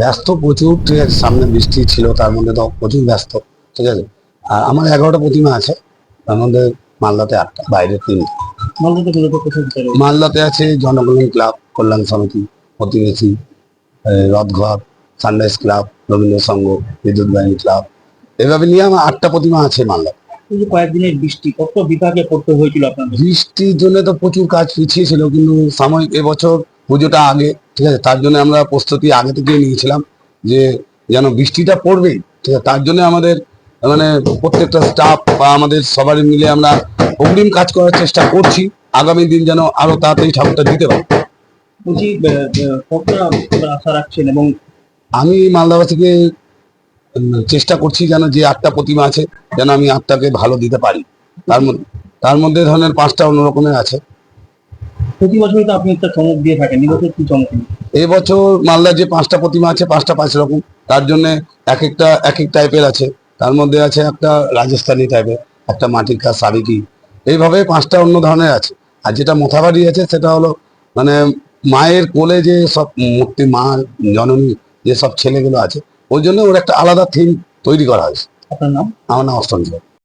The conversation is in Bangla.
ব্যস্ত প্রচুর ঠিক আছে সামনে বৃষ্টি ছিল তার মধ্যে তো প্রচুর ব্যস্ত ঠিক আছে। আর আমার এগারোটা প্রতিমা আছে তার মধ্যে মালদাতে আটটা বাইরে তিনটা। মালদাতে আছে? জনকল্যাণ ক্লাব কল্যাণ সমিতি প্রতিবেশী রথঘর সানরাইজ ক্লাব রবীন্দ্র সংঘ বিদ্যুৎ বাহিনী ক্লাব এভাবে নিয়ে আমার আটটা প্রতিমা আছে মালদা কয়েকদিনের বৃষ্টি কত বিভাগে পড়তে হয়েছিল আপনাদের? বৃষ্টির জন্য তো প্রচুর কাজ পিছিয়ে ছিল কিন্তু সাময়িক এবছর পুজোটা আগে ঠিক আছে? তার জন্য আমরা প্রস্তুতি আগে থেকে নিয়েছিলাম যে যেন বৃষ্টিটা পড়বেই ঠিক আছে? তার জন্য আমাদের মানে প্রত্যেকটা স্টাফ বা আমাদের সবারই মিলে আমরা অগ্রিম কাজ করার চেষ্টা করছি। আগামী দিন যেন আরও তাড়াতাড়ি ঠাকুরটা দিতে পারি। বলছি আশা রাখছেন এবং আমি মালদাবা থেকে চেষ্টা করছি যেন যে আটটা প্রতিমা আছে যেন আমি আটটাকে ভালো দিতে পারি। তার মধ্যে তার মধ্যে ধরনের পাঁচটা অন্যরকমের আছে। প্রতি বছরই তো আপনি একটা চমক দিয়ে থাকেন এবছর কি চমক দিন? এই বছর মালদার যে পাঁচটা প্রতিমা আছে পাঁচটা পাঁচ রকম। তার জন্য এক একটা এক এক টাইপের আছে। তার মধ্যে আছে একটা রাজস্থানি টাইপের একটা মাটির কাজ সাবিকি এইভাবে পাঁচটা অন্য ধরনের আছে। আর যেটা মোথাবাড়ি আছে সেটা হলো মানে মায়ের কোলে যে সব মূর্তি মা জননী যে সব ছেলেগুলো আছে ওই জন্য ওর একটা আলাদা থিম তৈরি করা হয়েছে। আপনার নাম? আমার নাম অষ্টম